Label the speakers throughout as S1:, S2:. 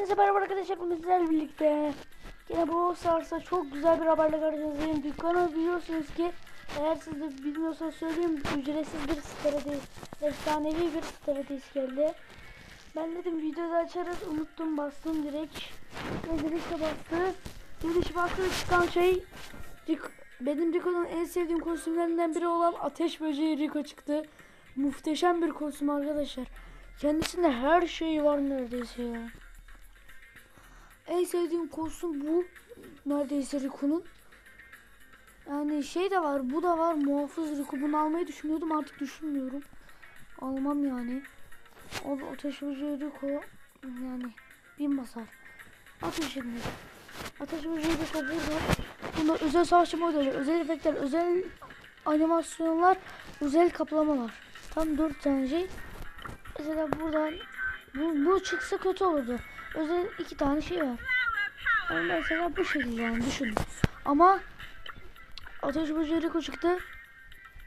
S1: Hepinize merhaba arkadaşlar bugün sizlerle birlikte Yine Brawl Stars'a çok güzel bir haberle karşınızdayım. Dükkanı biliyorsunuz ki Eğer siz de bilmiyorsanız söyleyeyim Ücretsiz bir strateji Efsanevi bir strateji geldi. Ben dedim videoda açarız unuttum bastım direkt. Ve direkt bastı. Direkt bastı çıkan şey Benim Rico'nun en sevdiğim kostümlerinden biri olan Ateş Böceği Rico çıktı. Muhteşem bir kostüm arkadaşlar. Kendisinde her şey var neredeyse ya. En sevdiğim kostüm bu. Neredeyse Riku'nun. Yani şey de var, bu da var. Muhafız Riku. Bunu almayı düşünüyordum artık düşünmüyorum. Almam yani. O ateş böceği Riku. Yani bin basar. Atın şimdi. Ateş böceği Riku burada. Bunda özel savaşçı modeli, özel efektler, özel animasyonlar, özel kaplamalar. Tam dört tane şey. Mesela buradan bu, bu çıksa kötü olurdu. Özel iki tane şey var. Yani mesela bu şekilde yani düşünün. Ama Ateş Böceği Rico çıktı.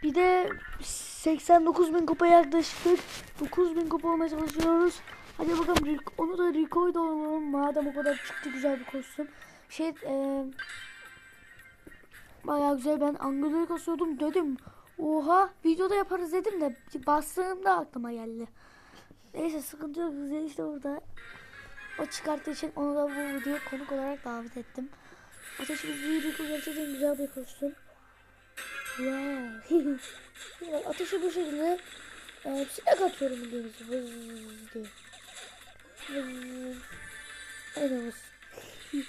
S1: Bir de 89 bin kupa yaklaştık. 9 bin kupa olmaya çalışıyoruz. Hadi bakalım onu da Rico'yu da alalım. Madem o kadar çıktı güzel bir kostüm. Şey e, bayağı güzel ben Angulo'yu kasıyordum dedim. Oha videoda yaparız dedim de bastığımda aklıma geldi. Neyse sıkıntı yok. Güzel işte burada. O çıkarttığı için onu da bu videoya konuk olarak davet ettim. Ateş bir Rico gerçekten güzel bir kostüm. Wow. Ateşi bu şekilde e, sinek atıyorum biliyorsunuz. Vız diye. Vız. Evet.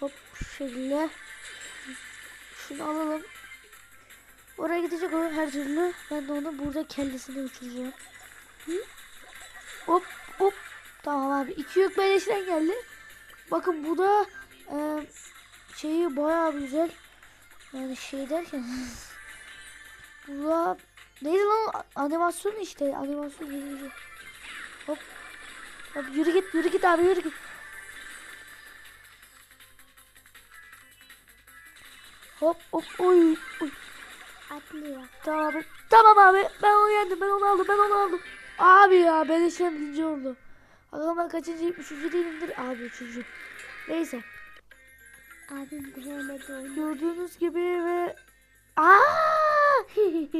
S1: Hop şu şekilde. Şunu alalım. Oraya gidecek o her türlü. Ben de onu burada kellesini uçuracağım. Hop. Tamam abi. İki yük beleşten geldi. Bakın bu da e, şeyi bayağı güzel. Yani şey derken bu da neydi lan animasyon işte animasyon bir şey. Hop. Hop yürü git yürü git abi yürü git. Hop hop oy oy.
S2: Atlıyor.
S1: Tamam abi. Tamam abi. Ben onu yendim. Ben onu aldım. Ben onu aldım. Abi ya ben işlem birinci oldu. Bakalım ben kaçıncıyım? Üçüncü değilimdir. Abi üçüncü. Neyse.
S2: Abim görmedi.
S1: Gördüğünüz gibi ve...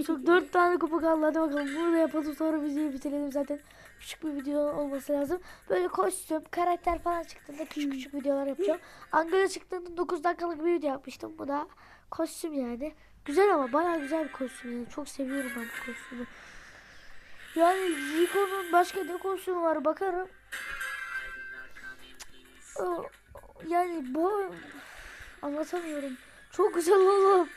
S1: Çok dört tane kupa kaldı. Hadi bakalım bunu da yapalım. Sonra videoyu bitirelim zaten. Küçük bir video olması lazım. Böyle kostüm, karakter falan çıktığında küçük küçük videolar yapacağım. Angela çıktığında 9 dakikalık bir video yapmıştım. Bu da kostüm yani. Güzel ama bayağı güzel bir kostüm yani. Çok seviyorum ben bu kostümü. Yani Rico'nun başka ne var bakarım. Yani bu anlatamıyorum. Çok güzel oğlum.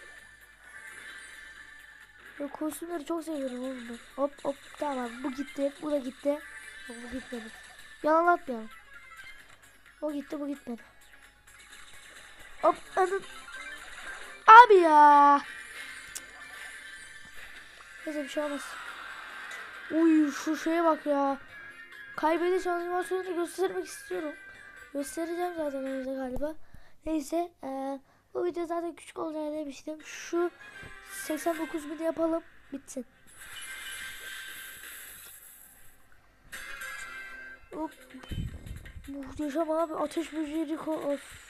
S1: Ya kostümleri çok seviyorum oğlum. Hop hop tamam bu gitti bu da gitti. Bu gitmedi. Yalan atmayalım. O gitti bu gitmedi. Hop anın. Abi ya. Neyse bir şey olmaz. Uy şu şeye bak ya. Kaybediş animasyonunu göstermek istiyorum. Göstereceğim zaten önce galiba. Neyse eee, bu video zaten küçük olacağını demiştim. Şu 89 bin yapalım bitsin. Hop. Muhteşem abi ateş böceği. Of.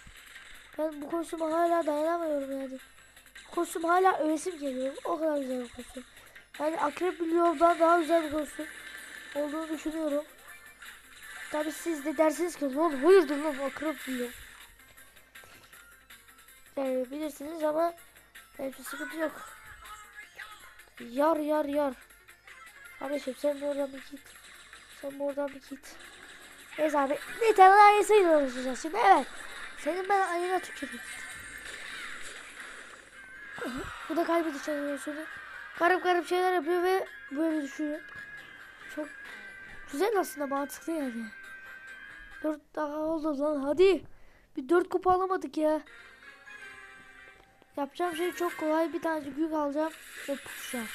S1: Ben bu kostüme hala dayanamıyorum yani. Kostüm hala övesim geliyor. O kadar güzel bir kostüm. Yani akrep milyondan daha güzel bir kostüm olduğunu düşünüyorum. Tabi siz de dersiniz ki lan hayırdır lan akrep milyon. Yani bilirsiniz ama hiçbir sıkıntı yok. Yar yar yar. Kardeşim sen de oradan bir git. Sen de oradan bir git. Neyse abi bir tane yeseydi uğraşacağız şimdi evet. Senin ben ayına tüküreyim. Bu da kaybedici animasyonu. Garip garip şeyler yapıyor ve böyle düşüyor. Çok güzel aslında mantıklı yani. Dört daha oldu lan hadi. Bir dört kupa alamadık ya. Yapacağım şey çok kolay. Bir tane büyük alacağım ve pusacağım.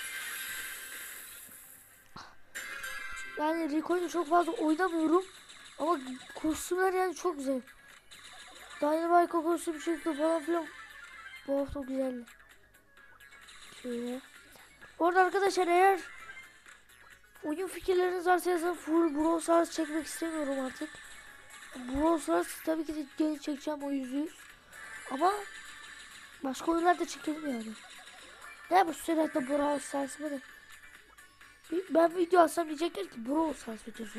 S1: Yani Rico'yu çok fazla oynamıyorum. Ama kostümler yani çok güzel. Dynamite kostüm çıktı falan filan. Bu hafta güzeldi. Şöyle. Bu arada arkadaşlar eğer oyun fikirleriniz varsa yazın full Brawl Stars çekmek istemiyorum artık. Brawl Stars tabii ki de geri çekeceğim o yüzü. Ama başka oyunlar da çekelim yani. Ne bu sürekli Brawl Stars mı Ben video alsam diyecekler ki Brawl Stars videosu.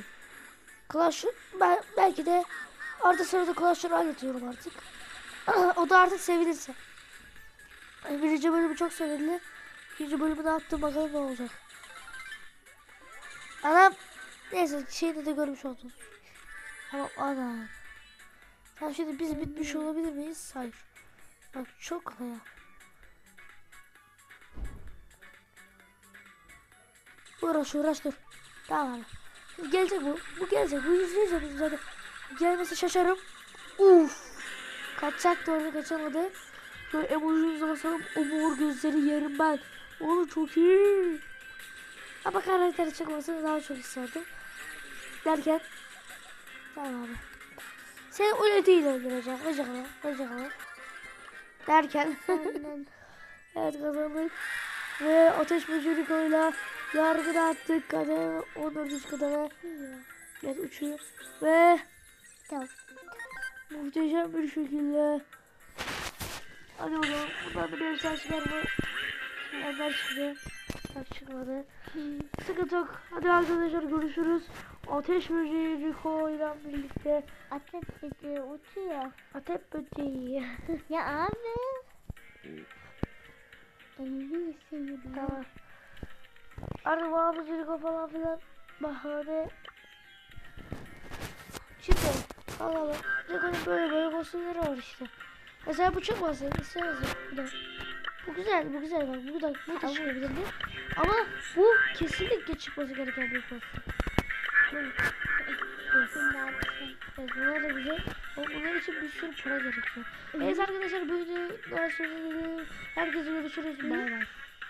S1: Clash ben belki de arada sırada Clash Royale atıyorum artık. o da artık sevilirse. Birinci bölümü çok sevildi. İkinci bölümü de attım bakalım ne olacak. Anam neyse şeyde de görmüş oldunuz. Tamam anam. Tamam şimdi biz bitmiş olabilir miyiz? Hayır. Bak çok kolay. Uğraş uğraş dur. Tamam. Şimdi gelecek bu. Bu gelecek. Bu yüzde yüz hadi. Gelmesi şaşarım. Uf. Kaçacaktı orada kaçamadı. Şöyle emojimize basalım. O gözleri yerim ben. Oğlum çok iyi. Ama karakteri çıkmasını daha çok isterdim. Derken. Tamam abi. Seni uletiyle öldüreceğim. Bacakla. Bacakla. Derken. Evet kazandık. Ve ateş böceğiyle yargıda attık. Kademe 14. kademe. Evet uçuyor. Ve
S2: Tamam.
S1: muhteşem bir şekilde. Hadi bakalım. Bundan da bir efsane çıkar mı? Ender çıktı. Bak çıkmadı. Sıkıntı yok. Hadi arkadaşlar görüşürüz. Ateş böceği Rico ile birlikte.
S2: Ateş böceği uçuyor.
S1: Ateş böceği.
S2: Ya abi. Elini ısırıyor.
S1: tamam. Araba abi Rico falan filan. Bahane. Şimdi alalım. Rico'nun böyle böyle kostümleri var işte. Mesela bu çıkmasın. İstemez. Bu da. Bu güzel, bu güzel bak. Bu da, bu da çıkabilirdi. Ama bu kesinlikle çıkması gereken bir kostüm. Evet. Bunlar da güzel. Ama bunlar için bir sürü para gerekiyor. Evet arkadaşlar bu videoyu daha sonra herkese görüşürüz. Bay bay.